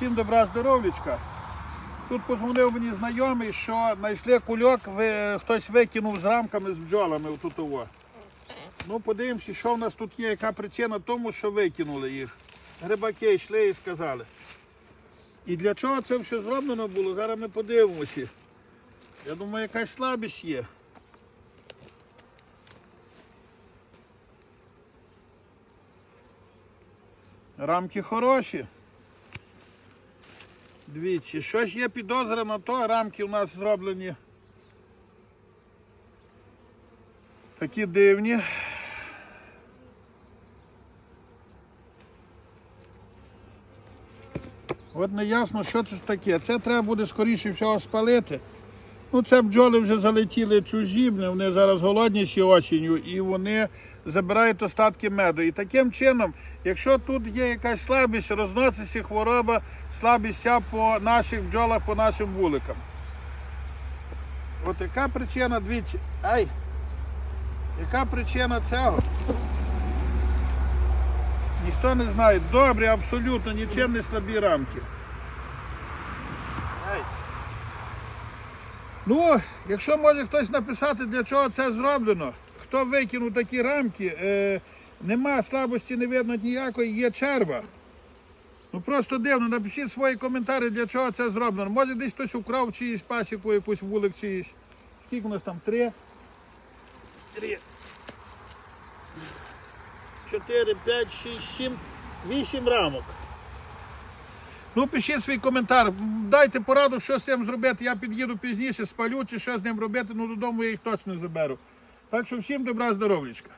Всім добра здоров'ячка. Тут позвонив мені знайомий, що знайшли кульок, ви, хтось викинув з рамками з бджолами отут ово. Ну, подивимося, що в нас тут є, яка причина тому, що викинули їх. Грибаки йшли і сказали. І для чого це все зроблено було, зараз ми подивимося. Я думаю, якась слабість є. Рамки хороші. Дивіться, щось є підозра на то, рамки у нас зроблені такі дивні. От не ясно, що це таке. Це треба буде скоріше всього спалити. Ну, це бджоли вже залетіли чужі, вони зараз голодніші осінню і вони забирають остатки меду. І таким чином, якщо тут є якась слабість, розноситься хвороба, слабість ця по наших бджолах, по нашим вуликам. От яка причина, дивіться, ай, яка причина цього? Ніхто не знає. Добре, абсолютно, нічим не слабі рамки. Ай. Ну, якщо може хтось написати, для чого це зроблено, хто викинув такі рамки, е, нема слабості, не видно ніякої, є черва. Ну просто дивно, напишіть свої коментарі, для чого це зроблено. Може десь хтось украв чиїсь пасіку, якусь вулик чиїсь. Скільки у нас там? Три? Три. Чотири, п'ять, шість, сім, вісім рамок. Ну, пишіть свій коментар, дайте пораду, що з цим зробити. Я під'їду пізніше, спалю чи що з ним робити, ну додому я їх точно заберу. Так що всім добра здоров'ячка.